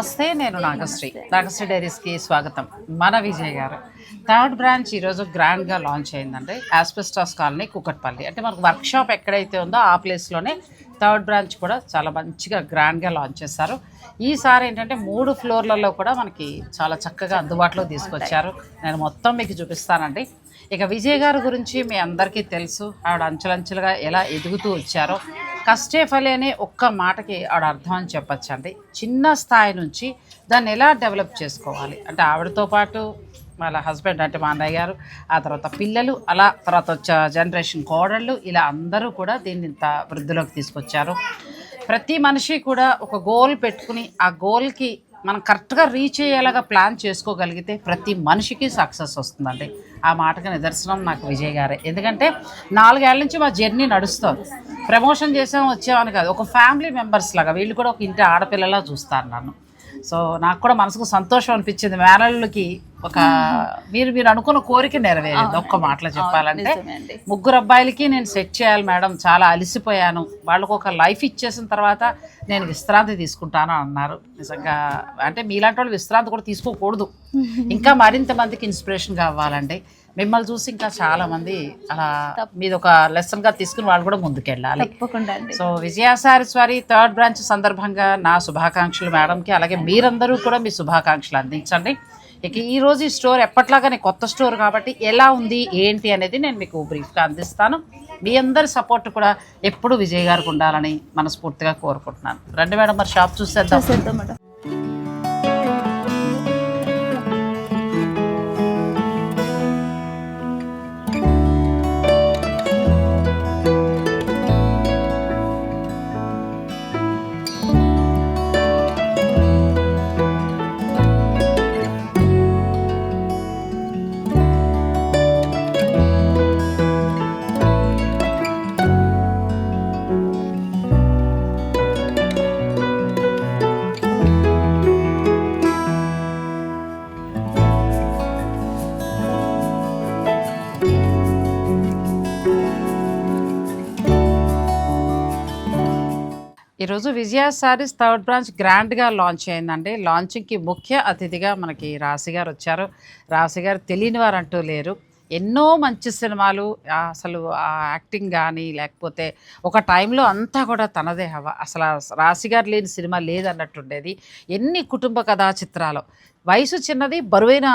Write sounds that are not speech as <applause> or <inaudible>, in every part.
నమస్తే నేను నాగశ్రీ. నాగశ్రీ డైరీస్కి స్వాగతం. మన విజయ్ గారు. థర్డ్ బ్రాంచ్ ఈరోజు గ్రాండ్గా లాంచ్ అయిందండి. Asbestos colony Kukatpally. అంటే మనకు వర్క్ షాప్ ఎక్కడైతే ఉందో ఆ ప్లేస్లోనే థర్డ్ బ్రాంచ్ కూడా చాలా మంచిగా గ్రాండ్గా లాంచ్ చేశారు. ఈసారి ఏంటంటే మూడు ఫ్లోర్లలో కూడా మనకి చాలా చక్కగా అందుబాటులో తీసుకొచ్చారు. నేను మొత్తం మీకు చూపిస్తానండి. ఇక విజయ్ గారి గురించి మీ అందరికీ తెలుసు. ఆవిడ అంచెలంచెలుగా ఎలా ఎదుగుతూ వచ్చారో కష్టే ఫలే అనే ఒక్క మాటకి ఆవిడ అర్థం అని చెప్పచ్చండి. చిన్న స్థాయి నుంచి దాన్ని ఎలా డెవలప్ చేసుకోవాలి? అంటే ఆవిడతో పాటు వాళ్ళ హస్బెండ్ అంటే మా అన్నయ్య గారు ఆ తర్వాత పిల్లలు అలా తర్వాత వచ్చే జనరేషన్ కోడళ్ళు ఇలా అందరూ కూడా దీన్ని ఇంత వృద్ధిలోకి తీసుకొచ్చారు. ప్రతి మనిషి కూడా ఒక గోల్ పెట్టుకుని ఆ గోల్కి మనం కరెక్ట్గా రీచ్ అయ్యేలాగా ప్లాన్ చేసుకోగలిగితే ప్రతి మనిషికి సక్సెస్ వస్తుందండి. ఆ మాటకు నిదర్శనం నాకు విజయ్ గారే. ఎందుకంటే నాలుగేళ్ళ నుంచి మా జర్నీ నడుస్తుంది. ప్రమోషన్ చేసాం వచ్చామని కాదు. ఒక ఫ్యామిలీ మెంబర్స్ లాగా వీళ్ళు కూడా ఒక ఇంటి ఆడపిల్లలా చూస్తారు నన్ను. సో నాకు కూడా మనసుకు సంతోషం అనిపించింది. మేనళ్ళకి ఒక మీరు మీరు అనుకున్న కోరిక నెరవేరింది. ఒక్క మాటలో చెప్పాలంటే. ముగ్గురు అబ్బాయిలకి నేను సెట్ చేయాలి మేడం చాలా అలసిపోయాను. వాళ్ళకు ఒక లైఫ్ ఇచ్చేసిన తర్వాత నేను విశ్రాంతి తీసుకుంటాను అన్నారు. నిజంగా అంటే మీలాంటి వాళ్ళు విశ్రాంతి కూడా తీసుకోకూడదు. <laughs> ఇంకా మరింత మందికి ఇన్స్పిరేషన్ కావాలండి మిమ్మల్ని చూసి ఇంకా చాలా మంది అలా మీద ఒక లెసన్గా తీసుకుని వాళ్ళు కూడా ముందుకెళ్ళాలి. సో విజయ సారీస్ వారి థర్డ్ బ్రాంచ్ సందర్భంగా నా శుభాకాంక్షలు మేడంకి అలాగే మీరందరూ కూడా మీ శుభాకాంక్షలు అందించండి. ఇక ఈ రోజు ఈ స్టోర్ ఎప్పట్లాగానే కొత్త స్టోర్ కాబట్టి ఎలా ఉంది ఏంటి అనేది నేను మీకు బ్రీఫ్గా అందిస్తాను. మీ అందరి సపోర్ట్ కూడా ఎప్పుడు విజయ్ గారికి ఉండాలని మనస్ఫూర్తిగా కోరుకుంటున్నాను. రండి మేడం మరి షాప్ చూసేద్దాం. చూసేద్దాం మేడం. ఈరోజు విజయ సారీస్ థర్డ్ బ్రాంచ్ గ్రాండ్గా లాంచ్ అయిందండి. లాంచింగ్కి ముఖ్య అతిథిగా మనకి రాశి గారు వచ్చారు. రాశి గారు తెలియని వారు అంటూ లేరు. ఎన్నో మంచి సినిమాలు అసలు ఆ యాక్టింగ్ కానీ లేకపోతే ఒక టైంలో అంతా కూడా తనదే హవా. అసలు రాశిగారు రాశి గారు లేని సినిమా లేదన్నట్టుండేది. ఎన్ని కుటుంబ కథా చిత్రాలు. వయసు చిన్నది బరువైన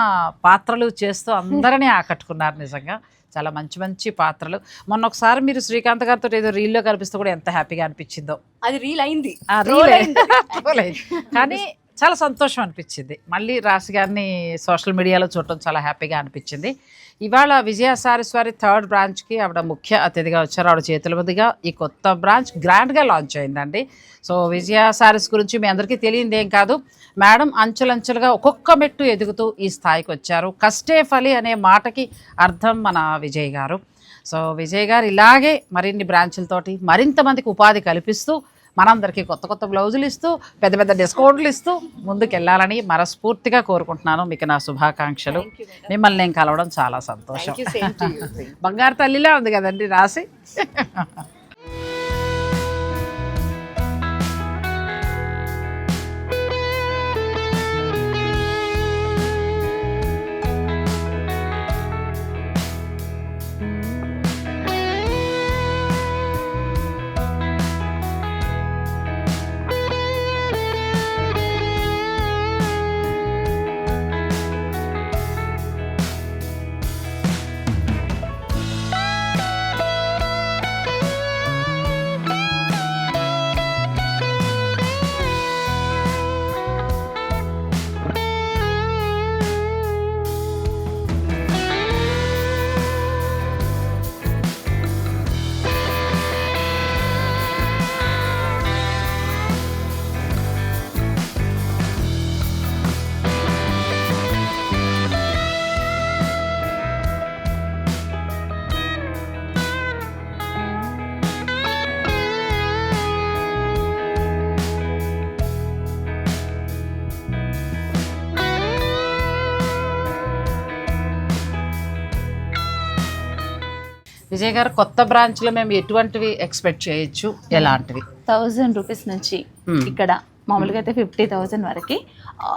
పాత్రలు చేస్తూ అందరినీ ఆకట్టుకున్నారు నిజంగా. చాలా మంచి మంచి పాత్రలు మొన్న ఒకసారి మీరు శ్రీకాంత్ గారితో ఏదో రీల్లో కనిపిస్తూ కూడా ఎంత హ్యాపీగా అనిపించిందో అది రీల్ అయింది రీలే. అయింది. <laughs> కానీ చాలా సంతోషం అనిపించింది. మళ్ళీ రాశి గారిని సోషల్ మీడియాలో చూడటం చాలా హ్యాపీగా అనిపించింది. ఇవాళ విజయ సారీస్ వారి థర్డ్ బ్రాంచ్కి ఆవిడ ముఖ్య అతిథిగా వచ్చారు. ఆవిడ చేతుల మీదుగా ఈ కొత్త బ్రాంచ్ గ్రాండ్గా లాంచ్ అయిందండి. సో విజయ సారీస్ గురించి మీ అందరికీ తెలియంది ఏం కాదు. మేడం అంచెలంచెలుగా ఒక్కొక్క మెట్టు ఎదుగుతూ ఈ స్థాయికి వచ్చారు. కష్టే ఫలి అనే మాటకి అర్థం మన విజయ్ గారు. సో విజయ్ గారు ఇలాగే మరిన్ని బ్రాంచులతోటి మరింత మందికి ఉపాధి కల్పిస్తూ మనందరికీ కొత్త కొత్త బ్లౌజులు ఇస్తూ పెద్ద పెద్ద డిస్కౌంట్లు ఇస్తూ ముందుకు వెళ్ళాలని మనస్ఫూర్తిగా కోరుకుంటున్నాను. మీకు నా శుభాకాంక్షలు. మిమ్మల్ని నేను కలవడం చాలా సంతోషం. <laughs> బంగారు తల్లిలా ఉంది కదండి రాసి. <laughs> విజయ్ గారు కొత్త బ్రాంచ్లో మేము ఎటువంటివి ఎక్స్పెక్ట్ చేయొచ్చు? ఎలాంటివి? థౌజండ్ రూపీస్ నుంచి Hmm. ఇక్కడ మామూలుగా అయితే ఫిఫ్టీ థౌజండ్ వరకు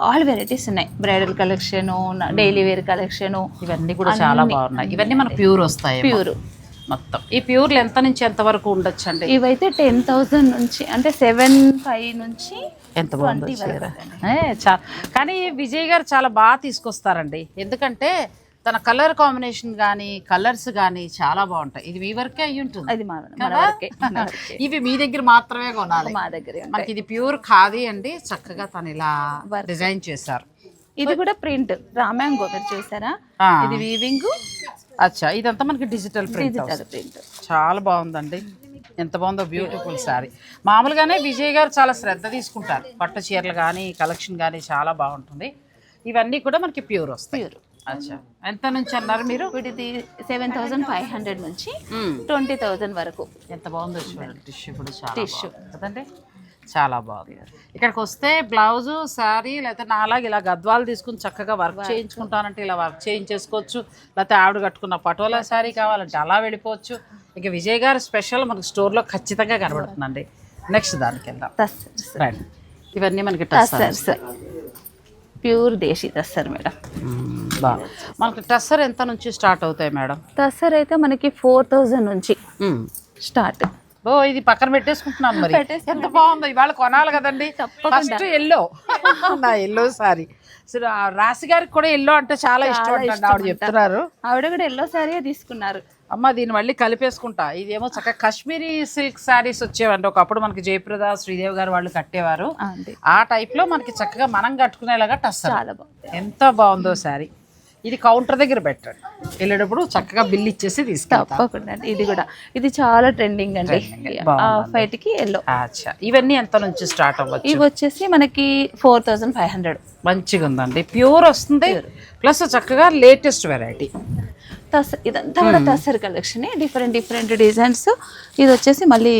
ఆల్ వెరైటీస్ ఉన్నాయి. Bridal collection daily wear collection ఇవన్నీ కూడా చాలా బాగున్నాయి. ఇవన్నీ మనకు ప్యూర్ వస్తాయి ప్యూర్ మొత్తం. ఈ ప్యూర్లు ఎంత నుంచి ఎంత వరకు ఉండొచ్చు అండి ఇవైతే టెన్ థౌజండ్ నుంచి అంటే సెవెన్ ఫైవ్ నుంచి ఎంత బాగుందో కానీ విజయ్ గారు చాలా బాగా తీసుకొస్తారండి. ఎందుకంటే తన కలర్ కాంబినేషన్ కానీ కలర్స్ కానీ చాలా బాగుంటాయి. ఇది మీ వరకే అయ్యి ఉంటుంది. అది. <laughs> ఇవి మీ దగ్గర మాత్రమే కొనాలి. మా దగ్గరే. మనకి ఇది ప్యూర్ ఖాదీ అండి. చక్కగా తను ఇలా డిజైన్ చేశారు. ఇది కూడా ప్రింట్. రామ్యాంగో మీరు చూసారా. ఇది వీవింగ్ అచ్చా ఇదంతా మనకి డిజిటల్ ప్రింట్ ప్రింట్ చాలా బాగుందండి. ఎంత బాగుందో బ్యూటిఫుల్ శారీ మామూలుగానే విజయ్ గారు చాలా శ్రద్ధ తీసుకుంటారు. పట్టు చీరలు కానీ కలెక్షన్ కానీ చాలా బాగుంటుంది. ఇవన్నీ కూడా మనకి ప్యూర్ వస్తాయి. ప్యూర్ అచ్చా. ఎంత నుంచి అన్నారు మీరు? వీటిది సెవెన్ థౌసండ్ ఫైవ్ హండ్రెడ్ నుంచి. ట్వంటీ థౌసండ్ వరకు. ఎంత బాగుందో చూడండి. టిష్యూ కూడా చాలా. బాగుంది కదండి. చాలా బాగుంది. ఇక్కడికి వస్తే బ్లౌజు శారీ లేకపోతే నాలాగా ఇలా గద్వాలు తీసుకుని చక్కగా వర్క్ చేయించుకుంటానంటే ఇలా వర్క్ చేయించేసుకోవచ్చు. లేకపోతే ఆవిడ కట్టుకున్న పటోలా శారీ కావాలంటే అలా వెళ్ళిపోవచ్చు. ఇక విజయ్ గారు స్పెషల్ మనకి స్టోర్లో ఖచ్చితంగా కనబడుతుందండి. నెక్స్ట్ దానికి వెళ్దాం రైట్ ఇవన్నీ మనకి టస్సర్ టస్సర్స్ ప్యూర్ దేశీ టస్సర్ మేడం. మనకి టస్సర్ ఎంత నుంచి స్టార్ట్ అవుతాయి మేడం? టస్సర్ అయితే మనకి ఫోర్ థౌజండ్ నుంచి స్టార్ట్. ఓ ఇది పక్కన పెట్టేసుకుంటున్నాను మరి. ఎంత బాగుందో ఇవాళ కొనాలి కదండి. ఫస్ట్ ఎల్లో <laughs> నా ఎల్లో సారీ సరే రాశి గారికి కూడా ఎల్లో అంటే చాలా ఇష్టం ఆవిడ చెప్తున్నారు. ఆవిడ కూడా ఎల్లో శారీ తీసుకున్నారు. అమ్మ దీన్ని మళ్ళీ కలిపేసుకుంటా. ఇదేమో చక్కగా కాశ్మీరీ సిల్క్ శారీస్ వచ్చేవండి. ఒకప్పుడు మనకి జయప్రద శ్రీదేవి గారు వాళ్ళు కట్టేవారు. ఆ టైప్లో మనకి చక్కగా మనం కట్టుకునేలాగా టస్సర్ బాగుంది. ఎంత బాగుందో శారీ. ఇది కౌంటర్ దగ్గర పెట్టండి. వెళ్ళేటప్పుడు చక్కగా బిల్ ఇచ్చేసి తీసుకెళ్తా. తప్పకుండా. ఇది కూడా. ఇది చాలా ట్రెండింగ్ అండి. ఫైట్కి ఎల్లో అచ్చా. ఇవన్నీ ఎంత నుంచి స్టార్ట్ అవ్వచ్చు? ఇవి వచ్చేసి మనకి ఫోర్ థౌజండ్ ఫైవ్ హండ్రెడ్ మంచిగా ఉందండి ప్యూర్ వస్తుంది. ప్లస్ చక్కగా లేటెస్ట్ వెరైటీ టస్ ఇదంతా కూడా tussar collection different different designs. ఇది వచ్చేసి మళ్ళీ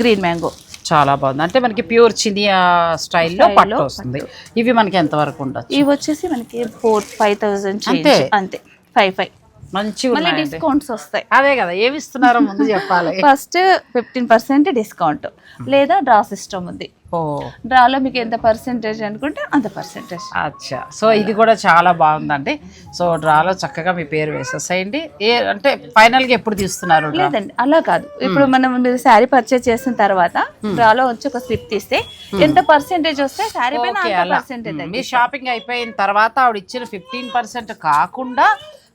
గ్రీన్ మ్యాంగో. చాలా బాగుంది. అంటే మనకి ప్యూర్ చినియా స్టైల్లో పట్టు వస్తుంది. ఇవి మనకి ఎంత వరకు ఉండొచ్చు? ఇవి వచ్చేసి మనకి ఫోర్ ఫైవ్ థౌజండ్ అంతే? అంతే. Five five. మళ్ళీ ఉన్నాయండి డిస్కౌంట్స్ వస్తాయి. అదే కదా ఏమి ఇస్తున్నారో ముందు చెప్పాలి. <laughs> ఫస్ట్ ఫిఫ్టీన్ పర్సెంట్ డిస్కౌంట్ లేదా డ్రా సిస్టమ్ ఉంది. ఓ. డ్రాలో మీకు ఎంత పర్సెంటేజ్ అనుకుంటే అంత పర్సెంటేజ్. అచ్చా. సో ఇది కూడా చాలా బాగుందండి. సో డ్రాలో చక్కగా మీ పేరు వేసేసేయండి. ఏ అంటే ఫైనల్గా ఎప్పుడు తీస్తున్నారు లేదండి అలా కాదు. ఇప్పుడు మనం మీరు శారీ పర్చేస్ చేసిన తర్వాత డ్రాలో వచ్చి ఒక స్లిప్ తీస్తే ఎంత పర్సెంటేజ్ వస్తే శారీ పైన పర్సెంటేజ్ మీ షాపింగ్ అయిపోయిన తర్వాత ఆవిడ ఇచ్చిన ఫిఫ్టీన్ పర్సెంట్ కాకుండా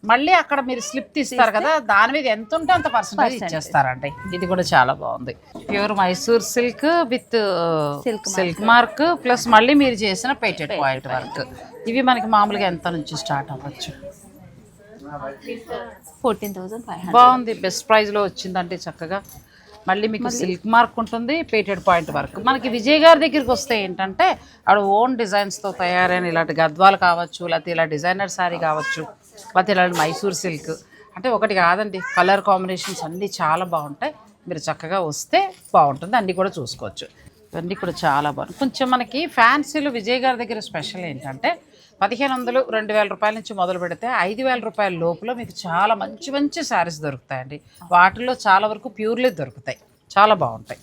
మళ్ళీ అక్కడ మీరు స్లిప్ తీస్తారు కదా దాని మీద ఎంత ఉంటే అంత పర్సెంటేజ్. ఇచ్చేస్తారండి. ఇది కూడా చాలా బాగుంది. Pure Mysore silk with silk mark plus మళ్ళీ మీరు చేసిన పేటెడ్ పాయింట్ వర్క్ ఇవి మనకి మామూలుగా ఎంత నుంచి స్టార్ట్ అవ్వచ్చు? ఫోర్టీన్ థౌసండ్ బాగుంది. బెస్ట్ ప్రైస్లో వచ్చిందంటే చక్కగా. మళ్ళీ మీకు సిల్క్ మార్క్ ఉంటుంది పేటెడ్ పాయింట్ వర్క్ మనకి విజయ్ గారి దగ్గరికి వస్తే ఏంటంటే ఆవిడ ఓన్ డిజైన్స్తో తయారైన ఇలాంటి గద్వాలు కావచ్చు లేకపోతే ఇలా డిజైనర్ శారీ కావచ్చు లేకపోతే ఇలాంటి మైసూర్ సిల్క్. అంటే ఒకటి కాదండి కలర్ కాంబినేషన్స్ అన్నీ చాలా బాగుంటాయి. మీరు చక్కగా వస్తే బాగుంటుంది అన్నీ కూడా చూసుకోవచ్చు. ఇవన్నీ కూడా చాలా బాగుంది కొంచెం మనకి ఫ్యాన్సీలు విజయ్ గారి దగ్గర స్పెషల్ ఏంటంటే పదిహేను వందలు రెండు వేల రూపాయల నుంచి మొదలు పెడితే ఐదు వేల రూపాయల లోపల మీకు చాలా మంచి మంచి శారీస్ దొరుకుతాయండి. వాటిలో చాలా వరకు ప్యూర్లీ దొరుకుతాయి. చాలా బాగుంటాయి.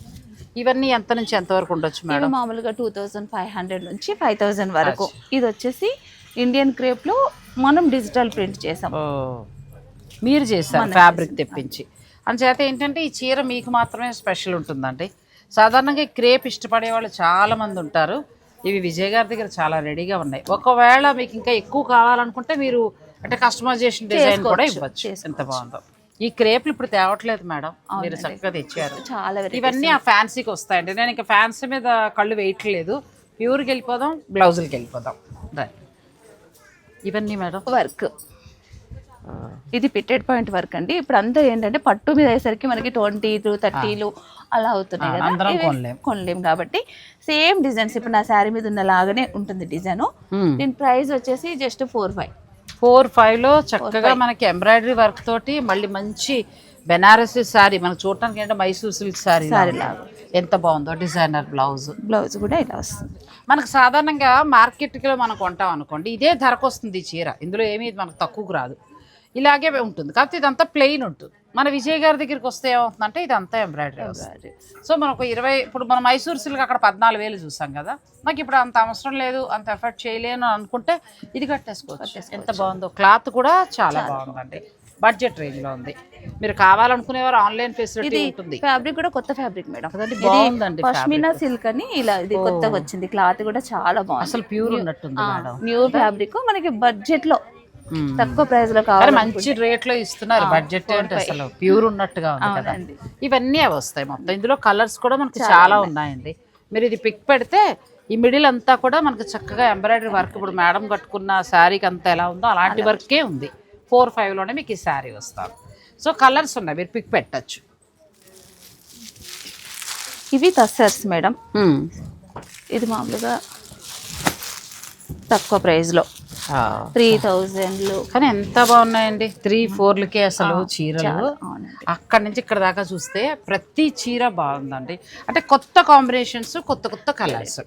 ఇవన్నీ ఎంత నుంచి ఎంత వరకు ఉండొచ్చు మేడం? మామూలుగా టూ థౌజండ్ ఫైవ్ హండ్రెడ్ నుంచి ఫైవ్ థౌజండ్ వరకు. ఇది వచ్చేసి ఇండియన్ క్రేప్లో మనం డిజిటల్ ప్రింట్ చేసాం మీరు చేశారు ఫ్యాబ్రిక్ తెప్పించి. అందుచేత ఏంటంటే ఈ చీర మీకు మాత్రమే స్పెషల్ ఉంటుందండి. సాధారణంగా ఈ క్రేప్ ఇష్టపడే వాళ్ళు చాలా మంది ఉంటారు. ఇవి విజయ్ గారి దగ్గర చాలా రెడీగా ఉన్నాయి. ఒకవేళ మీకు ఇంకా ఎక్కువ కావాలనుకుంటే మీరు అంటే కస్టమైజేషన్ డిజైన్ కూడా ఇవ్వచ్చు. ఎంత బాగుందో. ఈ క్రేప్లు ఇప్పుడు తేవట్లేదు మేడం. మీరు చక్కగా తెచ్చారు. చాలా ఇవన్నీ ఆ ఫ్యాన్సీకి వస్తాయండి. నేను ఇంకా ఫ్యాన్సీ మీద కళ్ళు వేయట్లేదు. ప్యూర్కి వెళ్ళిపోదాం బ్లౌజులకి వెళ్ళిపోదాం. రైట్ ఇవన్నీ మేడం. వర్క్. ఇది పిట్టెడ్ పాయింట్ వర్క్ అండి. ఇప్పుడు అంతా ఏంటంటే పట్టు మీద అయ్యేసరికి మనకి ట్వంటీలు థర్టీలు అలా అవుతున్నాయి కదా. అందరం కొనలేం. కాబట్టి సేమ్ డిజైన్స్ ఇప్పుడు నా శారీ మీద ఉన్న లాగానే ఉంటుంది డిజైన్. దీని ప్రైస్ వచ్చేసి జస్ట్ ఫోర్ ఫైవ్. ఫోర్ ఫైవ్లో చక్కగా మనకి ఎంబ్రాయిడరీ వర్క్ తోటి మళ్ళీ మంచి బెనారసీ శారీ మనకు చూడటానికి ఏంటంటే మైసూర్ సిల్క్ శారీ ఎంత బాగుందో డిజైనర్ బ్లౌజ్. బ్లౌజ్ కూడా ఇలా వస్తుంది. మనకు సాధారణంగా మార్కెట్కి మనం కొంటాం అనుకోండి ఇదే ధరకు వస్తుంది చీర. ఇందులో ఏమీ మనకు తక్కువకు రాదు. ఇలాగే ఉంటుంది. కాకపోతే ఇదంతా ప్లెయిన్ ఉంటుంది. మన విజయ్ గారి దగ్గరికి వస్తే ఏమవుతుందంటే ఇదంతా ఎంబ్రాయిడరీ సో మనకు ఇరవై ఇప్పుడు మనం మైసూర్ సిల్క్ అక్కడ పద్నాలుగు వేలు చూసాం కదా. నాకు ఇప్పుడు అంత అవసరం లేదు అంత ఎఫర్ట్ చేయలేను అనుకుంటే ఇది కట్టేసుకోవచ్చు. ఎంత బాగుందో. క్లాత్ కూడా చాలా బాగుందండి. బడ్జెట్ రేంజ్లో ఉంది. మీరు కావాలనుకునేవారు ఆన్లైన్ ఫెసిలిటీ ఉంటుంది. ఫ్యాబ్రిక్ కూడా కొత్త ఫ్యాబ్రిక్ మేడం. బాగుందండి పష్మినా సిల్క్ అని ఇలా ఇది కొత్తగా వచ్చింది. క్లాత్ కూడా చాలా బాగుంది. అసలు ప్యూర్ ఉన్నట్టుంది మేడం. న్యూ ఫ్యాబ్రిక్ మనకి బడ్జెట్లో. తక్కువ ప్రైస్లో కావాలి మంచి రేట్లో ఇస్తున్నారు బడ్జెట్ అంటే అసలు ప్యూర్ ఉన్నట్టుగా ఉంది కదా. ఇవన్నీ వస్తాయి మొత్తం. ఇందులో కలర్స్ కూడా మనకి చాలా ఉన్నాయండి. మీరు ఇది పిక్ పెడితే ఈ మిడిల్ అంతా కూడా మనకి చక్కగా ఎంబ్రాయిడరీ వర్క్ ఇప్పుడు మేడం కట్టుకున్న శారీకి అంతా ఎలా ఉందో అలాంటి వర్కే ఉంది. ఫోర్లోనే మీకు ఈ శారీ వస్తారు సో కలర్స్ ఉన్నాయి మీరు పిక్ పెట్టచ్చు. ఇవి తస్సర్స్ మేడం. ఇది మామూలుగా తక్కువ ప్రైస్లో. త్రీ థౌజండ్లు కానీ ఎంత బాగున్నాయండి? త్రీ ఫోర్లకే అసలు చీరలు. అక్కడి నుంచి ఇక్కడ దాకా చూస్తే ప్రతి చీర బాగుందండి. అంటే కొత్త కాంబినేషన్స్ కొత్త కొత్త కలర్స్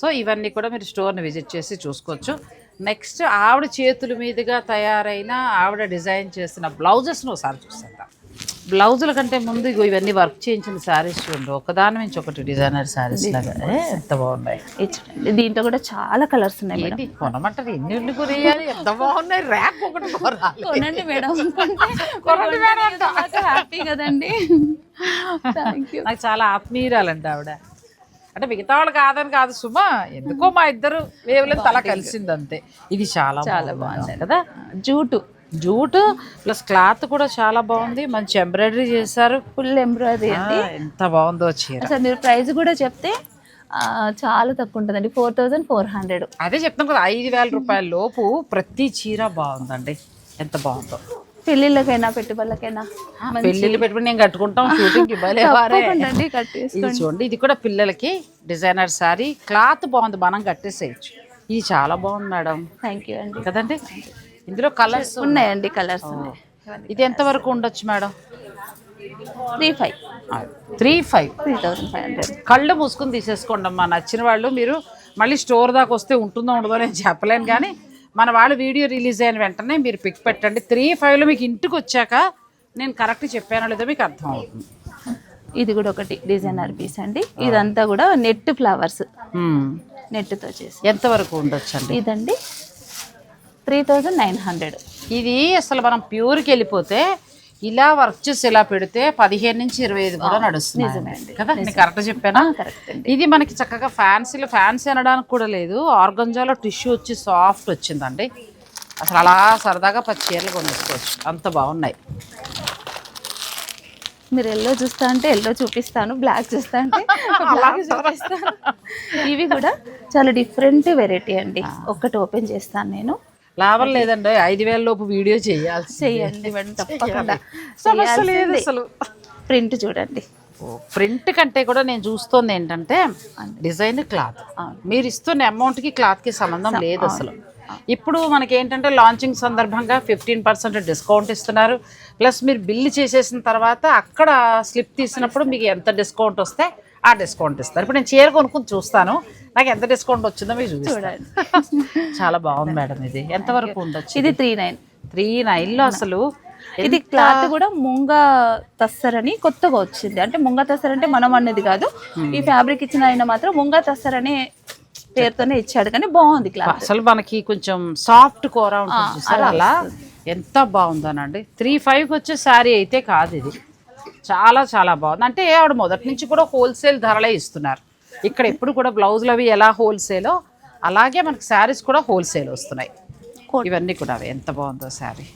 సో ఇవన్నీ కూడా మీరు స్టోర్ని విజిట్ చేసి చూసుకోవచ్చు. నెక్స్ట్ ఆవిడ చేతుల మీదుగా తయారైన ఆవిడ డిజైన్ చేసిన బ్లౌజెస్ను ఒకసారి చూసేద్దాం. బ్లౌజుల కంటే ముందు ఇగో ఇవన్నీ వర్క్ చేయించిన శారీస్ చూడండి. ఒకదాని నుంచి ఒకటి డిజైనర్ శారీస్ లాగా. ఎంత బాగున్నాయి. దీంట్లో కూడా చాలా కలర్స్ ఉన్నాయి మేడం. కొనమంటారు ఎన్ని ఇళ్ళు కొనేయాలి ఎంత బాగున్నాయి? ర్యాక్ ఒకటి కొనండి మేడం. కొనండి మేడం. హ్యాపీ కదండి. <laughs> నాకు చాలా ఆత్మీయురాలండి ఆవిడ. అంటే మిగతా వాళ్ళు కాదని కాదు సుమా ఎందుకో మా ఇద్దరు వేవులను తల కలిసింది అంతే ఇది చాలా చాలా బాగుంది. కదా? జూటు. జూట్ ప్లస్ క్లాత్ కూడా చాలా బాగుంది. మంచి ఎంబ్రాయిడరీ చేశారు. ఫుల్ ఎంబ్రాయిడరీ ఆ, ఎంత బాగుందో చీర. అసలు మీరు ప్రైస్ కూడా చెప్తే చాలా తక్కువ ఉంటుందండి. Four thousand four hundred. అదే చెప్తాం కదా ఐదు వేల రూపాయల లోపు ప్రతి చీర బాగుందండి. ఎంత బాగుందో. పెళ్ళిళ్ళకైనా పెట్టుబడులకైనా పెళ్ళిళ్ళు పెట్టుకుని నేను కట్టుకుంటాం. షూటింగ్ ఇది చూడండి ఇది కూడా పిల్లలకి డిజైనర్ శారీ క్లాత్ బాగుంది మనం కట్టేసేయచ్చు. ఇది చాలా బాగుంది మేడం. థ్యాంక్ యూ అండి. కదండి? ఇందులో కలర్స్ ఉన్నాయండి కలర్స్ ఉన్నాయి. ఇది ఎంత వరకు ఉండొచ్చు madam? Three five. Three five. Three thousand five hundred. కళ్ళు మూసుకుని తీసేసుకోండి అమ్మా నచ్చిన వాళ్ళు మీరు మళ్ళీ స్టోర్ దాకా వస్తే ఉంటుందో ఉండదో నేను చెప్పలేను కానీ మన వాళ్ళు వీడియో రిలీజ్ అయిన వెంటనే మీరు పిక్ పెట్టండి. త్రీ ఫైవ్లో మీకు ఇంటికి వచ్చాక నేను కరెక్ట్ చెప్పానో లేదో మీకు అర్థం అవుతుంది. ఇది కూడా ఒకటి డిజైనర్ పీస్ అండి. ఇదంతా కూడా నెట్ ఫ్లవర్స్. నెట్తో చేసి. ఎంత వరకు ఉండొచ్చండి? ఇదండి త్రీ థౌజండ్ నైన్ హండ్రెడ్. ఇది అసలు మనం ప్యూర్కి వెళ్ళిపోతే ఇలా వర్క్ చేసి ఇలా పెడితే పదిహేను నుంచి ఇరవై ఐదు కూడా నడుస్తుంది కదా? నేను కరెక్ట్ చెప్పానా? ఇది మనకి చక్కగా ఫ్యాన్సీలో ఫ్యాన్సీ అనడానికి కూడా లేదు. ఆర్గంజాలో టిష్యూ వచ్చి సాఫ్ట్ వచ్చిందండి. అసలు అలా సరదాగా పది చీరలు కొనేసుకోవచ్చు. అంత బాగున్నాయి. మీరు ఎల్లో చూస్తా అంటే ఎల్లో చూపిస్తాను బ్లాక్ చూస్తా అంటే <laughs> బ్లాక్ చూపిస్తాను. ఇవి కూడా చాలా డిఫరెంట్ వెరైటీ అండి. ఒక్కటి ఓపెన్ చేస్తాను నేను. లాభం లేదండి. ఐదు వేల లోపు వీడియో చేయాల్సి చెయ్యండి మేడం తప్పకుండా. సమస్య లేదు అసలు. ప్రింట్ చూడండి. ప్రింట్ కంటే కూడా నేను చూస్తోంది ఏంటంటే డిజైన్ క్లాత్. మీరు ఇస్తున్న అమౌంట్కి క్లాత్కి సంబంధం లేదు అసలు. ఇప్పుడు మనకి ఏంటంటే లాంచింగ్ సందర్భంగా ఫిఫ్టీన్ పర్సెంట్ డిస్కౌంట్ ఇస్తున్నారు. ప్లస్ మీరు బిల్లు చేసేసిన తర్వాత అక్కడ స్లిప్ తీసినప్పుడు మీకు ఎంత డిస్కౌంట్ వస్తే ఆ డిస్కౌంట్ ఇస్తారు. ఇప్పుడు నేను చీర కొనుక్కొని చూస్తాను. నాకు ఎంత డిస్కౌంట్ వచ్చిందో మీరు చూడండి. <laughs> చాలా బాగుంది మేడం ఇది. ఎంతవరకు ఉండొచ్చు ఇది త్రీ నైన్ త్రీ నైన్లో అసలు ఇది క్లాత్ కూడా ముంగ అని కొత్తగా వచ్చింది. అంటే ముంగ తస్సర్ అంటే మనం అన్నది కాదు. ఈ ఫ్యాబ్రిక్ ఇచ్చిన ఆయన మాత్రం ముంగ తస్సర్ అనే పేరుతోనే ఇచ్చాడు. కానీ బాగుంది క్లాత్. అసలు మనకి కొంచెం సాఫ్ట్ కూర ఉంటుంది అలా ఎంత బాగుందోనండి. త్రీ ఫైవ్కి వచ్చే శారీ అయితే కాదు ఇది. చాలా చాలా బాగుంది. అంటే ఆవిడ మొదటి నుంచి కూడా హోల్సేల్ ధరలే ఇస్తున్నారు. ఇక్కడ ఎప్పుడు కూడా బ్లౌజులు అవి ఎలా హోల్సేలో అలాగే మనకి శారీస్ కూడా హోల్సేల్ వస్తున్నాయి. ఇవన్నీ కూడా అవి ఎంత బాగుందో శారీ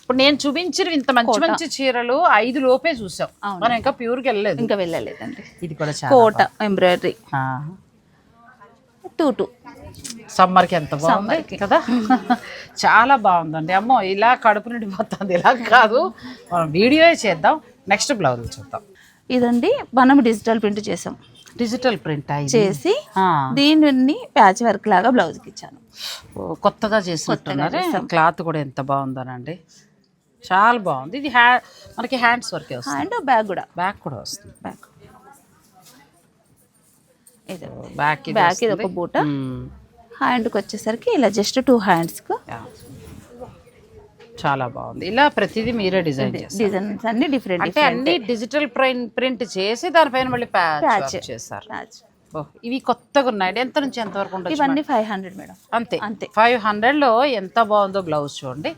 ఇప్పుడు నేను చూపించిన ఇంత మంచి మంచి చీరలు ఐదు లోపే చూసాం. మనం ఇంకా ప్యూర్కి వెళ్ళలేదు. ఇంకా వెళ్ళలేదండి. ఇది కూడా కోట ఎంబ్రాయిడరీ. Two two. సమ్మర్కి ఎంత బాగుంది కదా? <laughs> చాలా బాగుందండి. అమ్మో ఇలా కడుపు నుండి పోతుంది ఇలా కాదు. మనం వీడియో చేద్దాం. నెక్స్ట్ బ్లౌజ్ చూద్దాం. ఇదండి మనం డిజిటల్ ప్రింట్ చేసాం. డిజిటల్ ప్రింట్ చేసి దీనిని ప్యాచ్ వర్క్ లాగా బ్లౌజ్కి ఇచ్చాను. కొత్తగా చేసినట్టున్నారే? క్లాత్ కూడా ఎంత బాగుందోనండి. చాలా బాగుంది. ఇది హ్యా మనకి హ్యాండ్స్ వర్కే వస్తుంది. అండ్ బ్యాగ్ కూడా. బ్యాక్ కూడా వస్తుంది. బ్యాగ్. ఇది. బ్యాక్ బ్యాక్ ఇది ఒక బూట. హ్యాండ్కి వచ్చేసరికి ఇలా జస్ట్ టూ హ్యాండ్స్కు చాలా బాగుంది. ఇలా ప్రతిదీ మీరే డిజైన్ చేస్తారు. డిజైన్స్ అన్ని డిఫరెంట్ అంటే అన్ని డిజిటల్ ప్రింట్ ప్రింట్ చేసి దానిపైన మళ్ళీ ప్యాచ్ చేస్తారు. ఇవి కొత్తగా ఉన్నాయండి ఎంత నుంచి ఎంత వరకు ఉండొచ్చు ఇవన్నీ ఫైవ్ హండ్రెడ్ మేడం. అంతే. అంతే. ఫైవ్ హండ్రెడ్లో ఎంత బాగుందో బ్లౌజ్ చూడండి.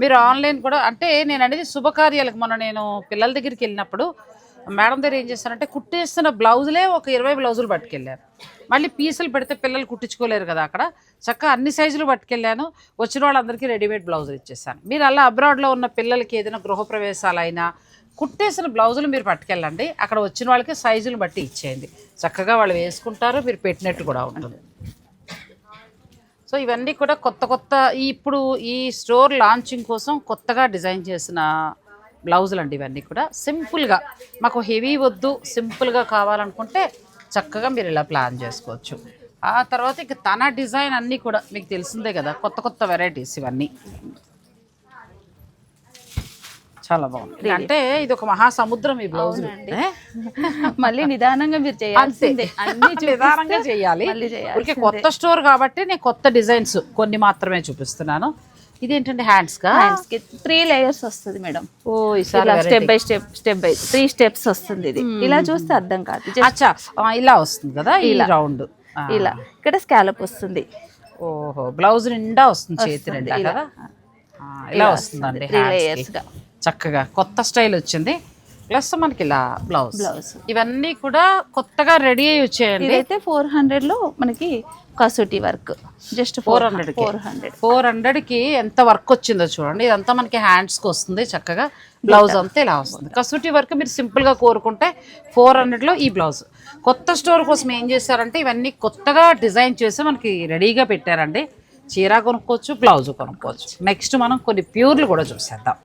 మీరు ఆన్లైన్ కూడా అంటే నేను అనేది శుభకార్యాలకు మొన్న నేను పిల్లల దగ్గరికి వెళ్ళినప్పుడు మేడం దగ్గర ఏం చేస్తారంటే కుట్టేస్తున్న బ్లౌజులే ఒక ఇరవై బ్లౌజులు పట్టుకెళ్ళారు. మళ్ళీ పీసులు పెడితే పిల్లలు కుట్టించుకోలేరు కదా అక్కడ. చక్కగా అన్ని సైజులు పట్టుకెళ్ళాను. వచ్చిన వాళ్ళందరికీ రెడీమేడ్ బ్లౌజులు ఇచ్చేసాను. మీరు అలా అబ్రాడ్లో ఉన్న పిల్లలకి ఏదైనా గృహప్రవేశాలైనా కుట్టేసిన బ్లౌజులు మీరు పట్టుకెళ్ళండి. అక్కడ వచ్చిన వాళ్ళకి సైజులు బట్టి ఇచ్చేయండి. చక్కగా వాళ్ళు వేసుకుంటారు మీరు పెట్టినట్టు కూడా ఉంటుంది. సో ఇవన్నీ కూడా కొత్త కొత్త ఈ ఇప్పుడు ఈ స్టోర్ లాంచింగ్ కోసం కొత్తగా డిజైన్ చేసిన బ్లౌజులు అండి ఇవన్నీ కూడా. సింపుల్గా మాకు హెవీ వద్దు సింపుల్గా కావాలనుకుంటే చక్కగా మీరు ఇలా ప్లాన్ చేసుకోవచ్చు. ఆ తర్వాత ఇక తన డిజైన్ అన్నీ కూడా మీకు తెలిసిందే కదా కొత్త కొత్త వెరైటీస్ ఇవన్నీ. చాలా బాగుంది. అంటే ఇది ఒక మహాసముద్రం ఈ బ్లౌజ్ మళ్ళీ నిదానంగా మీరు చేయాల్సిందే. <laughs> నిదానంగా చేయాలి. కొత్త స్టోర్ కాబట్టి నేను కొత్త డిజైన్స్ కొన్ని మాత్రమే చూపిస్తున్నాను. ఇదేంటంటే హ్యాండ్స్గా హ్యాండ్స్కి త్రీ లేయర్స్ వస్తుంది మేడం. ఓ ఇలా step by step step by three steps వస్తుంది ఇది. ఇలా చూస్తే అర్థం కాదు. అచ్చా ఇలా వస్తుంది కదా ఈ రౌండ్ ఇలా. ఇక్కడ స్కాలప్ వస్తుంది. ఓహో బ్లౌజ్ నిండా వస్తుంది చేతి నిండా కదా? ఇలా వస్తుందండి కి. చక్కగా కొత్త స్టైల్ వచ్చింది. ప్లస్ మనకి ఇలా బ్లౌజ్. బ్లౌజ్. ఇవన్నీ కూడా కొత్తగా రెడీ అయ్యి వచ్చేయండి. ఇదైతే ఫోర్ హండ్రెడ్లో మనకి kasuti work. Just four hundred four hundred. Four హండ్రెడ్కి ఎంత వర్క్ వచ్చిందో చూడండి. ఇదంతా మనకి హ్యాండ్స్కి వస్తుంది చక్కగా. బ్లౌజ్ అంతా ఇలా వస్తుంది. కసూటి వర్క్ మీరు సింపుల్గా కోరుకుంటే ఫోర్ హండ్రెడ్లో ఈ బ్లౌజ్. కొత్త స్టోర్ కోసం ఏం చేశారంటే ఇవన్నీ కొత్తగా డిజైన్ చేసి మనకి రెడీగా పెట్టారండి. చీర కొనుక్కోవచ్చు బ్లౌజ్ కొనుక్కోవచ్చు. నెక్స్ట్ మనం కొన్ని ప్యూర్లు కూడా చూసేద్దాం.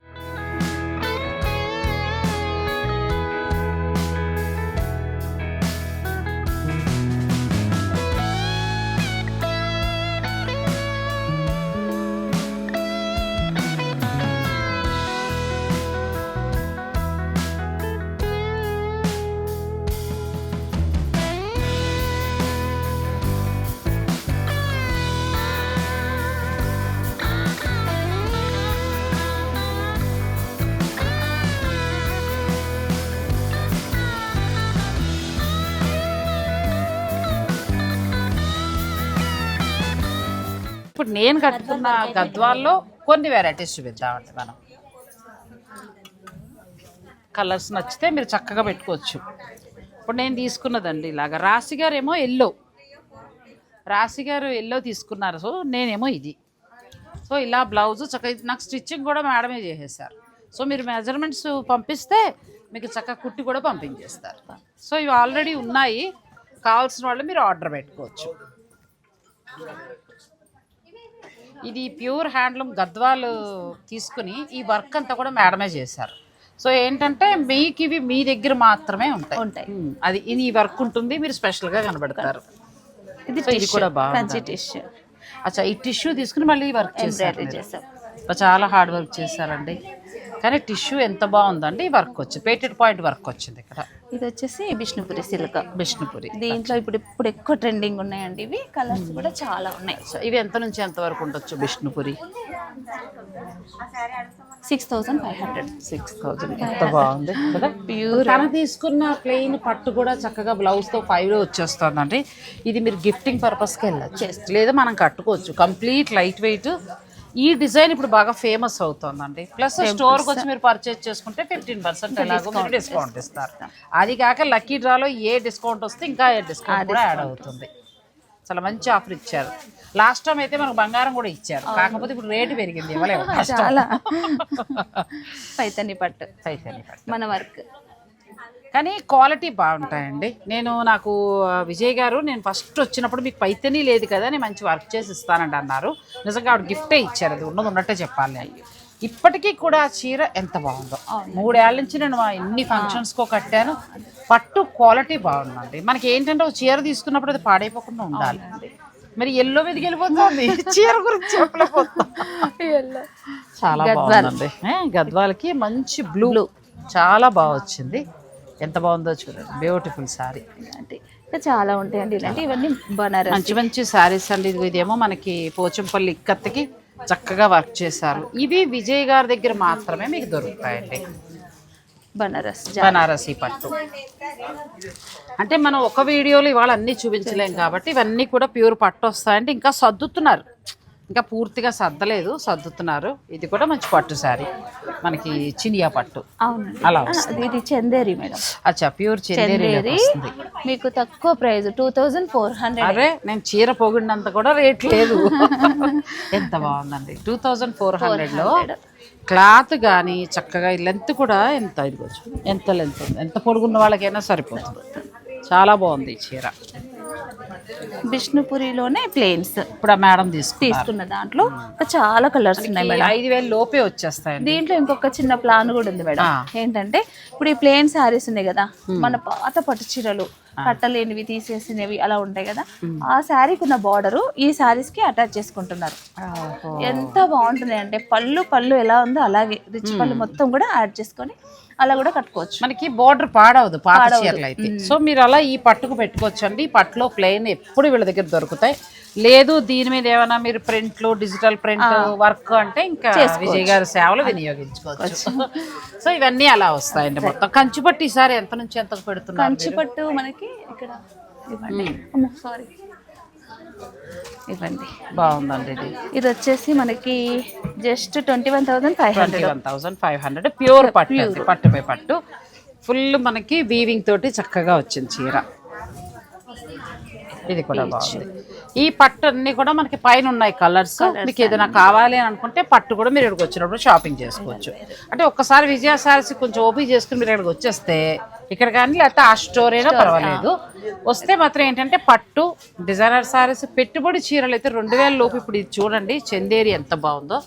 ఇప్పుడు నేను కట్టుకున్న గద్వాల్లో కొన్ని వెరైటీస్ చూపిద్దామండి మనం. కలర్స్ నచ్చితే మీరు చక్కగా పెట్టుకోవచ్చు. ఇప్పుడు నేను తీసుకున్నదండి ఇలాగా. రాశి గారు ఏమో ఎల్లో రాశి గారు ఎల్లో తీసుకున్నారు. సో నేనేమో ఇది. సో ఇలా బ్లౌజ్ చక్కగా నాకు స్టిచ్చింగ్ కూడా మేడమే చేసేసారు. సో మీరు మెజర్మెంట్స్ పంపిస్తే మీకు చక్కగా కుట్టి కూడా పంపించేస్తారు. సో ఇవి ఆల్రెడీ ఉన్నాయి. కావాల్సిన వాళ్ళు మీరు ఆర్డర్ పెట్టుకోవచ్చు. ఇది ప్యూర్ హ్యాండ్లూమ్ గద్వాలు తీసుకుని ఈ వర్క్ అంతా కూడా మేడమే చేశారు. సో ఏంటంటే మీకు ఇవి మీ దగ్గర మాత్రమే ఉంటాయి. ఉంటాయి. అది ఇది ఈ వర్క్ ఉంటుంది మీరు స్పెషల్గా కనబడతారు. ఇది ఇది కూడా బాగుంది కంచి టిష్యూ. అచ్చా ఈ టిష్యూ తీసుకుని మళ్ళీ వర్క్ చేశారు చాలా హార్డ్ వర్క్ చేశారండి. కానీ టిష్యూ ఎంత బాగుందండి ఈ వర్క్ వచ్చింది పేటెడ్ పాయింట్ వర్క్ వచ్చింది ఇక్కడ. ఇది వచ్చేసి విష్ణుపురి సిల్క్. విష్ణుపురి దీంట్లో ఇప్పుడు ఇప్పుడు ఎక్కువ ట్రెండింగ్ ఉన్నాయండి ఇవి. కలర్స్ కూడా చాలా ఉన్నాయి. సో ఇవి ఎంత నుంచి ఎంత వరకు ఉండొచ్చు Vishnupuri six thousand five hundred six thousand ఎంత బాగుంది కదా? ప్యూర్ తన తీసుకున్న ప్లెయిన్ పట్టు కూడా చక్కగా బ్లౌజ్తో ఫైవ్లో వచ్చేస్తుందండి. ఇది మీరు గిఫ్టింగ్ పర్పస్కి వెళ్ళచ్చు. లేదా మనం కట్టుకోవచ్చు. కంప్లీట్ లైట్ వెయిట్ ఈ డిజైన్ ఇప్పుడు బాగా ఫేమస్ అవుతుందండి. ప్లస్ స్టోర్కి వచ్చి మీరు పర్చేజ్ చేసుకుంటే ఫిఫ్టీన్ పర్సెంట్ ఎలాగో మీరు డిస్కౌంట్ ఇస్తారు. అది కాక లక్కీ డ్రాలో ఏ డిస్కౌంట్ వస్తే ఇంకా ఏ డిస్కౌంట్ కూడా యాడ్ అవుతుంది. చాలా మంచి ఆఫర్ ఇచ్చారు. లాస్ట్ టైం అయితే మనకు బంగారం కూడా ఇచ్చారు. కాకపోతే ఇప్పుడు రేటు పెరిగింది. ఇవ్వలేము. కష్టం. చాలా <laughs> పైతని పట్టు. పైసలు ఇవ్వండి. మన వర్క్ కానీ క్వాలిటీ బాగుంటాయండి. నేను నాకు విజయ్ గారు నేను ఫస్ట్ వచ్చినప్పుడు మీకు పైతని లేదు కదా నేను మంచి వర్క్ చేసి ఇస్తానండి అన్నారు. నిజంగా ఆవిడ గిఫ్టే ఇచ్చారు. అది ఉన్నది ఉన్నట్టే చెప్పాలి. ఇప్పటికీ కూడా ఆ చీర ఎంత బాగుందో. మూడేళ్ళ నుంచి నేను ఎన్ని ఫంక్షన్స్కో కట్టాను. పట్టు క్వాలిటీ బాగుందండి. మనకి ఏంటంటే ఒక చీర తీసుకున్నప్పుడు అది పాడైపోకుండా ఉండాలి. మరి ఎల్లో మీదకి వెళ్ళిపోతుంది <laughs> చీర గురించి చెప్పలేకపోతున్నా. చాలా బాగుందండి. గద్వాలకి మంచి బ్లూ చాలా బాగా వచ్చింది. ఎంత బాగుందో చూడండి. బ్యూటిఫుల్ సారీ ఇలాంటి ఇంకా చాలా ఉంటాయండి ఇలాంటి. ఇవన్నీ బనారస్. మంచి మంచి శారీస్ అండి ఇది. ఇదేమో మనకి పోచంపల్లి ఇక్కత్తికి చక్కగా వర్క్ చేశారు. ఇవి విజయ్ గారి దగ్గర మాత్రమే మీకు దొరుకుతాయండి. బనారస్ బనారసి పట్టు. అంటే మనం ఒక వీడియోలో ఇవాళ అన్నీ చూపించలేం కాబట్టి ఇవన్నీ కూడా ప్యూర్ పట్టు వస్తాయంటే ఇంకా సర్దుతున్నారు. ఇంకా పూర్తిగా సర్దలేదు సర్దుతున్నారు. ఇది కూడా మంచి పట్టు శారీ. మనకి చినియా పట్టు. అలా ఇది చందేరి మేడం. అచ్చా ప్యూర్ చందేరి మీకు తక్కువ price two thousand four hundred అరే నేను చీర పొగిడినంత కూడా రేట్ లేదు. ఎంత బాగుందండి. టూ థౌజండ్ ఫోర్ హండ్రెడ్లో క్లాత్ కానీ చక్కగా లెంత్ కూడా ఎంత ఇదిగోచ్చు ఎంత లెంత్ ఎంత పొడుగున్న వాళ్ళకైనా సరిపోతుంది. చాలా బాగుంది ఈ చీర. విష్ణుపురిలోనే ప్లేన్స్ ఇప్పుడు ఆ మేడం తీసుకున్న దాంట్లో చాలా కలర్స్ ఉన్నాయి మేడం ఐదు వేలు లోపే వచ్చేస్తాయండి. దీంట్లో ఇంకొక చిన్న ప్లాన్ కూడా ఉంది మేడం. ఏంటంటే ఇప్పుడు ఈ ప్లేన్ శారీస్ ఉన్నాయి కదా మన పాత పట్టు చీరలు కట్టలేనివి తీసేసినవి అలా ఉంటాయి కదా. ఆ శారీకి ఉన్న బార్డర్ ఈ శారీస్కి అటాచ్ చేసుకుంటున్నారు. ఎంత బాగుంటుంది అంటే పళ్ళు పళ్ళు ఎలా ఉందో అలాగే రిచ్ పళ్ళు మొత్తం కూడా యాడ్ చేసుకొని అలా కూడా కట్టుకోవచ్చు. మనకి బోర్డర్ పాడవదు పాత చీరలు అయితే. సో మీరు అలా ఈ పట్టుకు పెట్టుకోవచ్చు అండి ఈ పట్టులో ప్లెయిన్ ఎప్పుడు వీళ్ళ దగ్గర దొరుకుతాయి. లేదు దీని మీద ఏమైనా మీరు ప్రింట్లు డిజిటల్ ప్రింట్ వర్క్ అంటే ఇంకా విజయ్ గారి సేవలు వినియోగించుకోవచ్చు. <laughs> సో ఇవన్నీ అలా వస్తాయండి మొత్తం. కంచి పట్టు ఈసారి ఎంత నుంచి ఎంతకు పెడుతున్నారు కంచి పట్టు మనకి ఇక్కడ సారీ ఇవ్వండి. బాగుందండి ఇది. ఇది వచ్చేసి మనకి just twenty one thousand five hundred one thousand five hundred pure పట్టు పట్టుపై పట్టు. ఫుల్ మనకి వీవింగ్ తోటి చక్కగా వచ్చింది చీర. ఇది కూడా బాగుంది. ఈ పట్టు అన్ని కూడా మనకి పైన ఉన్నాయి కలర్స్ మీకు ఏదైనా కావాలి అని అనుకుంటే పట్టు కూడా మీరు ఇక్కడికి వచ్చినప్పుడు షాపింగ్ చేసుకోవచ్చు. అంటే ఒక్కసారి విజయ సారీస్ కొంచెం ఓపెన్ చేసుకుని మీరు ఇక్కడికి వచ్చేస్తే ఇక్కడ కానీ లేకపోతే ఆ స్టోర్ అయినా పర్వాలేదు. వస్తే మాత్రం ఏంటంటే పట్టు డిజైనర్ సారీస్ పెట్టుబడి చీరలు అయితే రెండు వేల లోపు ఇప్పుడు ఇది చూడండి చందేరి ఎంత బాగుందో.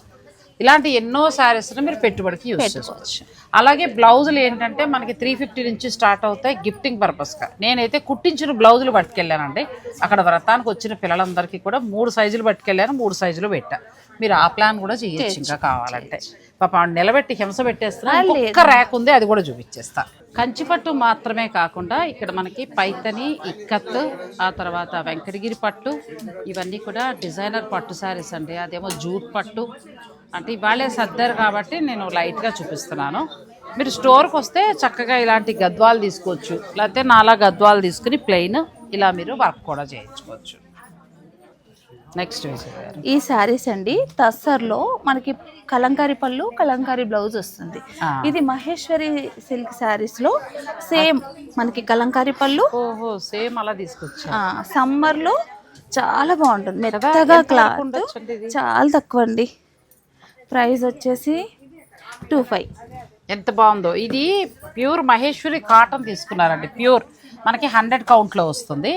ఇలాంటి ఎన్నో శారీస్ మీరు పెట్టుబడికి యూజ్ చేసుకోవచ్చు. అలాగే బ్లౌజులు ఏంటంటే మనకి త్రీ ఫిఫ్టీ నుంచి స్టార్ట్ అవుతాయి గిఫ్టింగ్ పర్పస్గా నేనైతే కుట్టించిన బ్లౌజులు పట్టుకెళ్ళానండి. అక్కడ వ్రతానికి వచ్చిన పిల్లలందరికీ కూడా మూడు సైజులు పట్టుకెళ్ళాను మూడు సైజులు పెట్టా. మీరు ఆ ప్లాన్ కూడా చేయొచ్చు ఇంకా కావాలంటే. పాప నిలబెట్టి హింస పెట్టేస్తున్నా ఒక్క ర్యాక్ ఉంది అది కూడా చూపించేస్తా కంచిపట్టు మాత్రమే కాకుండా ఇక్కడ మనకి పైతని ఇక్కత్ ఆ తర్వాత వెంకటగిరి పట్టు ఇవన్నీ కూడా డిజైనర్ పట్టు శారీస్ అండి. అదేమో జూట్ పట్టు. అంటే ఇవాళే సర్దారు కాబట్టి నేను లైట్గా చూపిస్తున్నాను. మీరు స్టోర్కి వస్తే చక్కగా ఇలాంటి గద్వాలు తీసుకోవచ్చు. లేకపోతే నాలా గద్వాలు తీసుకుని ప్లెయిన్ ఇలా మీరు వర్క్ కూడా చేయించుకోవచ్చు. నెక్స్ట్ ఈ శారీస్ అండి తస్సర్లో మనకి కలంకారీ పళ్ళు కలంకారీ బ్లౌజ్ వస్తుంది. ఇది మహేశ్వరి సిల్క్ శారీస్లో సేమ్ మనకి కలంకారీ పళ్ళు. ఓహో సేమ్ అలా తీసుకొచ్చా సమ్మర్లో చాలా బాగుంటుంది. మెత్తగా క్లాత్? చాలా తక్కువ అండి. ప్రైస్ వచ్చేసి టూ ఫైవ్. ఎంత బాగుందో. ఇది ప్యూర్ మహేశ్వరి కాటన్ తీసుకున్నారండి ప్యూర్. మనకి హండ్రెడ్ కౌంట్లో వస్తుంది.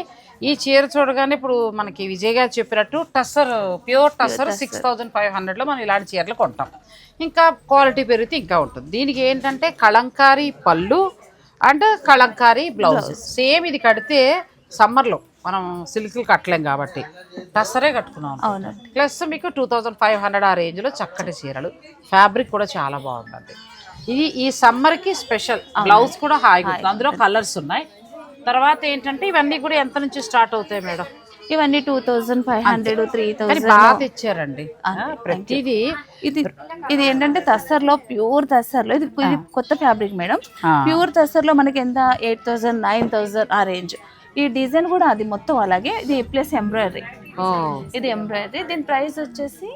ఈ చీర చూడగానే ఇప్పుడు మనకి విజయ్ గారు చెప్పినట్టు tussar pure tussar six thousand five హండ్రెడ్లో మనం ఇలాంటి చీరలు కొంటాం. ఇంకా క్వాలిటీ పెరిగితే ఇంకా ఉంటుంది. దీనికి ఏంటంటే కలంకారీ పళ్ళు అండ్ కలంకారీ బ్లౌజ్. సేమ్ ఇది కడితే సమ్మర్లో మనం సిల్క్లు కట్టలేం కాబట్టి టస్సరే కట్టుకున్నాం ప్లస్ మీకు టూ థౌజండ్ ఫైవ్ హండ్రెడ్ ఆ రేంజ్లో చక్కటి చీరలు. ఫ్యాబ్రిక్ కూడా చాలా బాగుందండి. ఇది ఈ సమ్మర్కి స్పెషల్. బ్లౌజ్ కూడా హాయిగా ఉంటుంది అందులో కలర్స్ ఉన్నాయి. తర్వాత ఏంటంటే ఇవన్నీ కూడా ఎంత నుంచి స్టార్ట్ అవుతాయి మేడం? ఇవన్నీ two thousand five hundred three thousand. బాగా తెచ్చారండి. ఆ, ప్రతిదీ ఇది ఇది ఏంటంటే తస్సర్లో ప్యూర్ తస్సర్లో ఇది ఇది కొత్త ఫ్యాబ్రిక్ మేడం. ప్యూర్ తస్సర్లో మనకి ఎంత? ఎయిట్ థౌసండ్ నైన్ థౌసండ్ ఆ రేంజ్. ఈ డిజైన్ కూడా అది మొత్తం అలాగే ఇది ప్లస్ ఎంబ్రాయిడరీ. ఇది ఎంబ్రాయిడరీ. దీని ప్రైస్ వచ్చేసి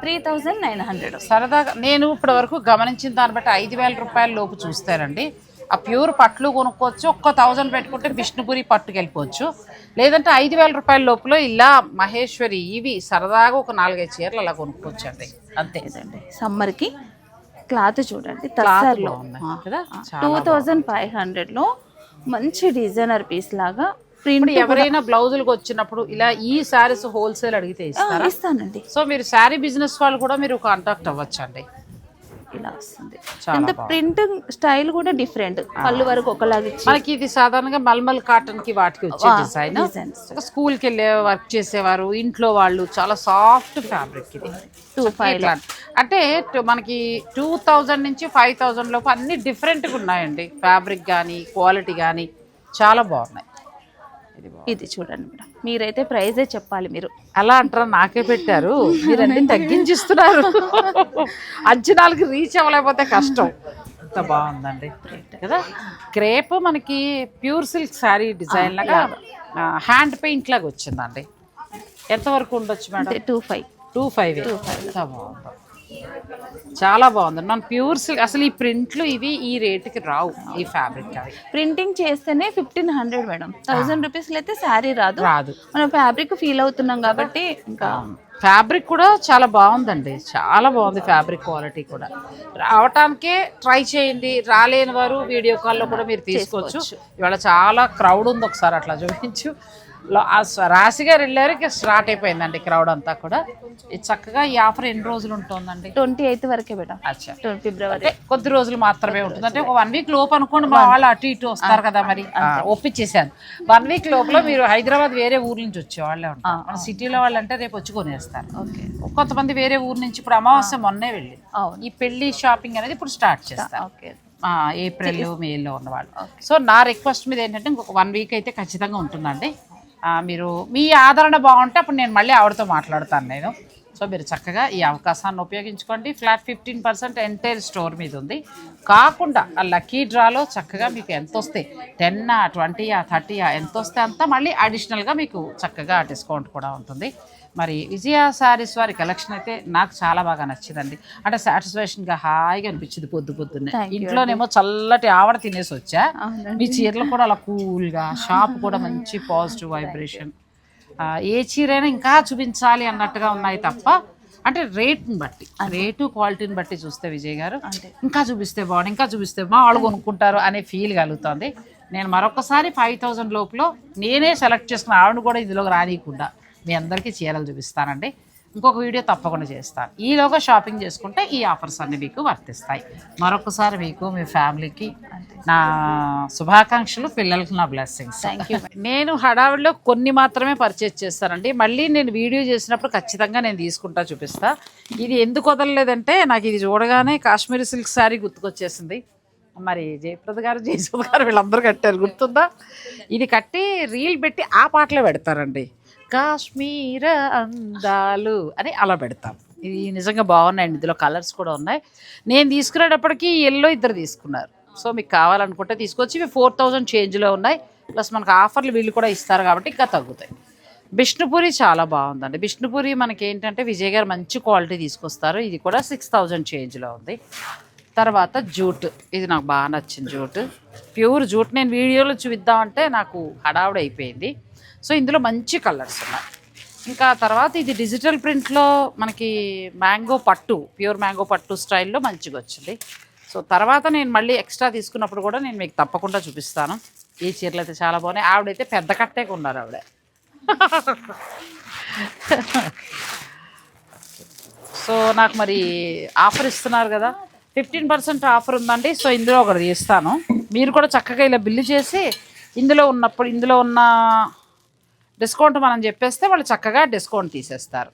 త్రీ థౌజండ్ నైన్ హండ్రెడ్. సరదాగా నేను ఇప్పటి వరకు గమనించిన దాన్ని బట్టి ఐదు వేల రూపాయల లోపు చూస్తానండి. ఆ ప్యూర్ పట్లు కొనుక్కోవచ్చు. ఒక్క థౌజండ్ పెట్టుకుంటే విష్ణుపురి పట్టుకు వెళ్ళిపోవచ్చు లేదంటే ఐదు వేల రూపాయల లోపల ఇలా మహేశ్వరి ఇవి సరదాగా ఒక నాలుగైదు చీరలు అలా కొనుక్కోవచ్చు అండి అంతే. ఇదండి. సమ్మర్కి క్లాత్ చూడండి కదా? టూ థౌజండ్ ఫైవ్ హండ్రెడ్లో మంచి డిజైనర్ పీస్ లాగా ప్రింట్ ఎవరైనా బ్లౌజులకు వచ్చినప్పుడు ఇలా ఈ శారీస్ హోల్సేల్ అడిగితే ఇస్తానండి. సో మీరు శారీ బిజినెస్ వాళ్ళు కూడా మీరు కాంటాక్ట్ అవ్వచ్చు అండి ఇలా వస్తుంది. చాలా అంటే ప్రింట్ స్టైల్ కూడా డిఫరెంట్. పళ్ళు వరకు ఒకలాగా మనకి ఇది సాధారణంగా మల్మల్ కాటన్కి వాటికి వచ్చే డిజైన్. స్కూల్కి వెళ్ళే వర్క్ చేసేవారు ఇంట్లో వాళ్ళు చాలా సాఫ్ట్ ఫ్యాబ్రిక్ ఇది. టూ ఫైవ్ అంటే మనకి టూ థౌజండ్ నుంచి ఫైవ్ థౌజండ్ లోపు అన్ని డిఫరెంట్గా ఉన్నాయండి. ఫ్యాబ్రిక్ కానీ క్వాలిటీ కానీ చాలా బాగున్నాయి. ఇది చూడండి మేడం. మీరైతే ప్రైజే చెప్పాలి మీరు. అలా అంటారా? నాకే పెట్టారు. మీరు అన్ని తగ్గించిస్తున్నారు. అంచనాలకి రీచ్ అవ్వలేకపోతే కష్టం. ఎంత బాగుందండి. కదా? క్రేప్ మనకి ప్యూర్ సిల్క్ శారీ డిజైన్ లాగా హ్యాండ్ పెయింట్ లాగా వచ్చిందండి. ఎంతవరకు ఉండొచ్చు madam? Two five two five ఎంత బాగుంది. చాలా బాగుంది. మన ప్యూర్ సిల్క్ అసలు ఈ ప్రింట్లు ఇవి ఈ రేటుకి రావు ఈ ఫ్యాబ్రిక్ అవి. ప్రింటింగ్ చేస్తేనే ఫిఫ్టీన్ హండ్రెడ్ మేడం. థౌసండ్ రూపీస్లో అయితే శారీ రాదు. రాదు. మనం ఫ్యాబ్రిక్ ఫీల్ అవుతున్నాం కాబట్టి ఇంకా ఫ్యాబ్రిక్ కూడా చాలా బాగుందండి. చాలా బాగుంది ఫ్యాబ్రిక్ క్వాలిటీ కూడా. రావటానికే ట్రై చేయండి. రాలేని వారు వీడియో కాల్లో కూడా మీరు తీసుకోవచ్చు. ఇవాళ చాలా క్రౌడ్ ఉంది ఒకసారి అట్లా చూపించు. రాశి గారు వెళ్ళారు ఇక స్టార్ట్ అయిపోయిందండి క్రౌడ్ అంతా కూడా. ఇది చక్కగా ఈ ఆఫర్ ఎన్ని రోజులు ఉంటుందండి? ట్వంటీ ఎయిత్ వరకే మేడం. అచ్చా. ట్వంటీ ఫిబ్రవరి. కొద్ది రోజులు మాత్రమే ఉంటుంది. అంటే ఒక వన్ వీక్ లోపు అనుకోండి మా వాళ్ళు అటు ఇటు వస్తారు కదా మరి. ఒప్పించేసాను వన్ వీక్ లోపల మీరు హైదరాబాద్ వేరే ఊరు నుంచి వచ్చేవాళ్ళే ఉంటారు. మన సిటీలో వాళ్ళు అంటే రేపు వచ్చి కొనేస్తారు. కొంతమంది వేరే ఊరు నుంచి ఇప్పుడు అమావాస్య మొన్నే వెళ్ళి ఈ పెళ్ళి షాపింగ్ అనేది ఇప్పుడు స్టార్ట్ చేస్తారు. ఏప్రిల్ మేలో ఉన్నవాళ్ళు. సో నా రిక్వెస్ట్ మీద ఏంటంటే ఇంకొక వన్ వీక్ అయితే ఖచ్చితంగా ఉంటుందండి. మీరు మీ ఆదరణ బాగుంటే అప్పుడు నేను మళ్ళీ ఆవిడతో మాట్లాడతాను నేను. సో మీరు చక్కగా ఈ అవకాశాన్ని ఉపయోగించుకోండి. Flat fifteen percent entire store మీద ఉంది. కాకుండా ఆ లక్కీ డ్రాలో చక్కగా మీకు ఎంత వస్తే టెన్ ట్వంటీయా థర్టీయా ఎంత వస్తే అంతా మళ్ళీ అడిషనల్గా మీకు చక్కగా డిస్కౌంట్ కూడా ఉంటుంది. మరి విజయ శారీస్ వారి కలెక్షన్ అయితే నాకు చాలా బాగా నచ్చిందండి. అంటే సాటిస్ఫాక్షన్గా హాయిగా అనిపించింది పొద్దు పొద్దున్నే. ఇంట్లోనేమో చల్లటి ఆవడ తినేసి వచ్చా. మీ చీరలు కూడా అలా కూల్గా షాప్ కూడా మంచి పాజిటివ్ వైబ్రేషన్ ఏ చీరైనా ఇంకా చూపించాలి అన్నట్టుగా ఉన్నాయి తప్ప అంటే రేట్ని బట్టి రేటు క్వాలిటీని బట్టి చూస్తే విజయ్ గారు. ఇంకా చూపిస్తే బాగుంది ఇంకా చూపిస్తే మా వాళ్ళు కొనుక్కుంటారు అనే ఫీల్ కలుగుతుంది. నేను మరొకసారి ఫైవ్ థౌజండ్ లోపల నేనే సెలెక్ట్ చేసుకున్న ఆవిడ కూడా ఇందులోకి రానియకుండా. మీ అందరికీ చీరలు చూపిస్తానండి. ఇంకొక వీడియో తప్పకుండా చేస్తాను. ఈలోగా షాపింగ్ చేసుకుంటే ఈ ఆఫర్స్ అన్నీ మీకు వర్తిస్తాయి. మరొకసారి మీకు మీ ఫ్యామిలీకి నా శుభాకాంక్షలు పిల్లలకి నా బ్లెస్సింగ్స్. థ్యాంక్ యూ నేను హడావిడిలో కొన్ని మాత్రమే పర్చేజ్ చేస్తానండి. మళ్ళీ నేను వీడియో చేసినప్పుడు ఖచ్చితంగా నేను తీసుకుంటా చూపిస్తా. ఇది ఎందుకు వదలలేదంటే నాకు ఇది చూడగానే కాశ్మీరీ సిల్క్ శారీ గుర్తుకొచ్చేసింది. మరి జయప్రద గారు జయసుధ గారు వీళ్ళందరూ కట్టారు గుర్తుందా? ఇది కట్టి రీల్ పెట్టి ఆ పాటలో పెడతారండి. కాశ్మీర అందాలు అని అలా పెడతాం. ఇది నిజంగా బాగున్నాయండి. ఇందులో కలర్స్ కూడా ఉన్నాయి. నేను తీసుకునేటప్పటికి ఎల్లో ఇద్దరు తీసుకున్నారు. సో మీకు కావాలనుకుంటే తీసుకొచ్చి ఇవి ఫోర్ థౌజండ్ చేంజ్లో ఉన్నాయి. ప్లస్ మనకు ఆఫర్లు వీళ్ళు కూడా ఇస్తారు కాబట్టి ఇంకా తగ్గుతాయి. బిష్ణుపూరి చాలా బాగుందండి. బిష్ణుపూరి మనకి ఏంటంటే విజయ్ గారు మంచి క్వాలిటీ తీసుకొస్తారు. ఇది కూడా సిక్స్ థౌజండ్ చేంజ్లో ఉంది. తర్వాత జూట్. ఇది నాకు బాగా నచ్చింది జూట్. Pure jute. నేను వీడియోలో చూపిద్దామంటే నాకు హడావుడి అయిపోయింది సో ఇందులో మంచి కలర్స్ ఉన్నాయి. ఇంకా తర్వాత ఇది డిజిటల్ ప్రింట్లో మనకి మ్యాంగో పట్టు ప్యూర్ మ్యాంగో పట్టు స్టైల్లో మంచిగా వచ్చింది. సో తర్వాత నేను మళ్ళీ ఎక్స్ట్రా తీసుకున్నప్పుడు కూడా నేను మీకు తప్పకుండా చూపిస్తాను. ఈ చీరలు అయితే చాలా బాగున్నాయి. ఆవిడైతే పెద్ద కట్టే ఉన్నారు ఆవిడ. సో నాకు మరి ఆఫర్ ఇస్తున్నారు కదా. ఫిఫ్టీన్ పర్సెంట్ ఆఫర్ ఉందండి. సో ఇందులో ఒకటి తీస్తాను. మీరు కూడా చక్కగా ఇలా బిల్లు చేసి ఇందులో ఉన్నప్పుడు ఇందులో ఉన్న డిస్కౌంట్ మనం చెప్పేస్తే వాళ్ళు చక్కగా డిస్కౌంట్ తీసేస్తారు.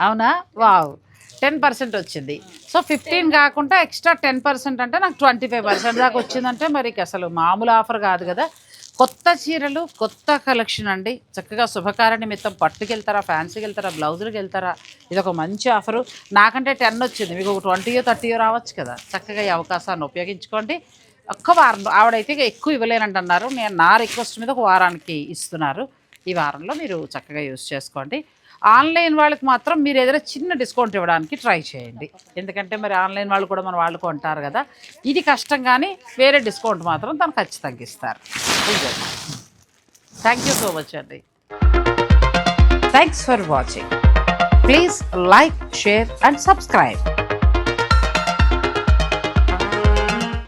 అవునా? వావ్. టెన్ పర్సెంట్ వచ్చింది. సో ఫిఫ్టీన్ కాకుండా ఎక్స్ట్రా టెన్ పర్సెంట్ అంటే నాకు ట్వంటీ ఫైవ్ పర్సెంట్ దాకా వచ్చిందంటే మరి అసలు మామూలు ఆఫర్ కాదు కదా. కొత్త చీరలు కొత్త కలెక్షన్ అండి. చక్కగా శుభకార్య నిమిత్తం పట్టుకెళ్తారా ఫ్యాన్సీకి వెళ్తారా బ్లౌజులకు వెళ్తారా? ఇది ఒక మంచి ఆఫరు. నాకంటే టెన్ వచ్చింది. మీకు ఒక ట్వంటీయో థర్టీయో రావచ్చు కదా. చక్కగా ఈ అవకాశాన్ని ఉపయోగించుకోండి. ఒక్క వారం ఆవిడైతే ఎక్కువ ఇవ్వలేనంటున్నారు నేను నా రిక్వెస్ట్ మీద ఒక వారానికి ఇస్తున్నారు. ఈ వారంలో మీరు చక్కగా యూస్ చేసుకోండి. ఆన్లైన్ వాళ్ళకి మాత్రం మీరు ఏదైనా చిన్న డిస్కౌంట్ ఇవ్వడానికి ట్రై చేయండి. ఎందుకంటే మరి ఆన్లైన్ వాళ్ళు కూడా మన వాళ్ళు కొంటారు కదా. ఇది కష్టం కానీ వేరే డిస్కౌంట్ మాత్రం తను ఖచ్చితంగా ఇస్తారు. థ్యాంక్ యూ సో మచ్ అండి. Thanks for watching please like share and subscribe